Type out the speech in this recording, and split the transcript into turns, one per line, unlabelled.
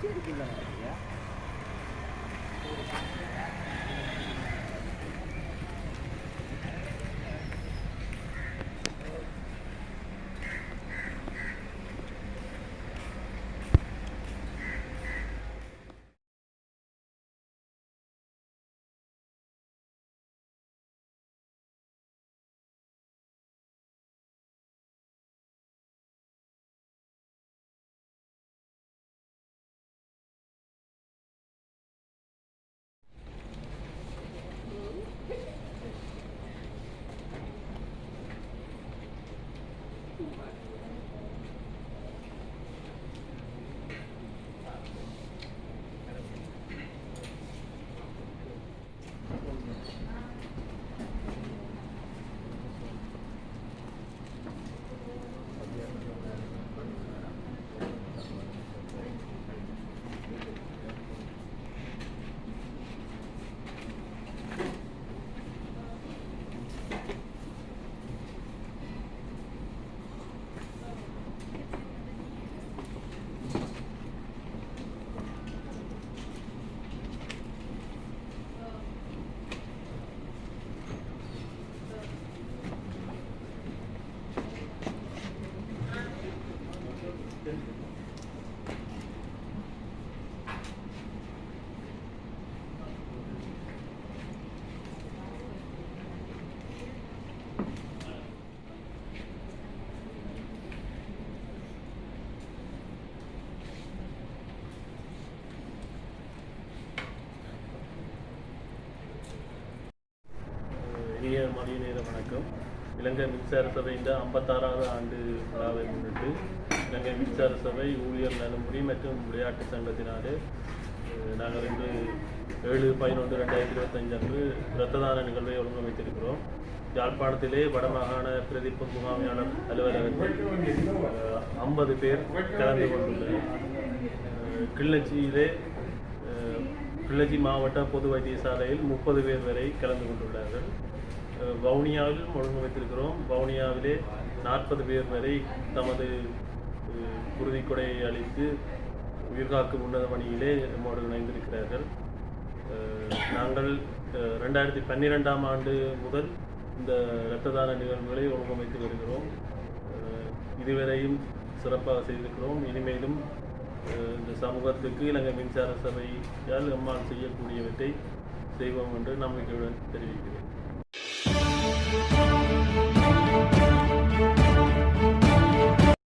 பிச்சை எடுக்கல இனிய மதிய நேர வணக்கம். இலங்கை மின்சார சபையின் ஐம்பத்தாறாவது ஆண்டு விழாவை முன்னிட்டு இலங்கை மின்சார சபை ஊழியர் நலமுறை மற்றும் விளையாட்டு சங்கத்தினாலே நாங்கள் இன்று ஏழு பதினொன்று ரெண்டாயிரத்தி இருபத்தஞ்சு அன்று இரத்த தான நிகழ்வை ஒழுங்கமைத்திருக்கிறோம். யாழ்ப்பாணத்திலே வடமாகாண பிரதிப்பு முகாமையாளர் அலுவலகத்தில் ஐம்பது பேர் கலந்து கொண்டுள்ளனர். கிள்ளச்சியிலே பிள்ளஜி மாவட்ட பொது வைத்தியசாலையில் முப்பது பேர் வரை கலந்து கொண்டுள்ளார்கள். வவுனியாவில் ஒழுங்கு வைத்திருக்கிறோம் வவுனியாவிலே நாற்பது பேர் வரை தமது அஹ், உறுதிக்கொடையை அளித்து உயிர்காக்கும் உன்னத பணியிலே நம்மோடு இணைந்திருக்கிறார்கள். நாங்கள் ரெண்டாயிரத்தி பன்னிரெண்டாம் ஆண்டு முதல் இந்த இரத்த தான நிகழ்வுகளை ஒழுங்கமைத்து வருகிறோம். இதுவரையும் சிறப்பாக செய்திருக்கிறோம். இனிமேலும் சமூகத்துக்கு இலங்கை மின்சார சபையால் நம்மால் செய்யக்கூடியவற்றை செய்வோம் என்று நம்பிக்கையுடன் தெரிவிக்கிறேன்.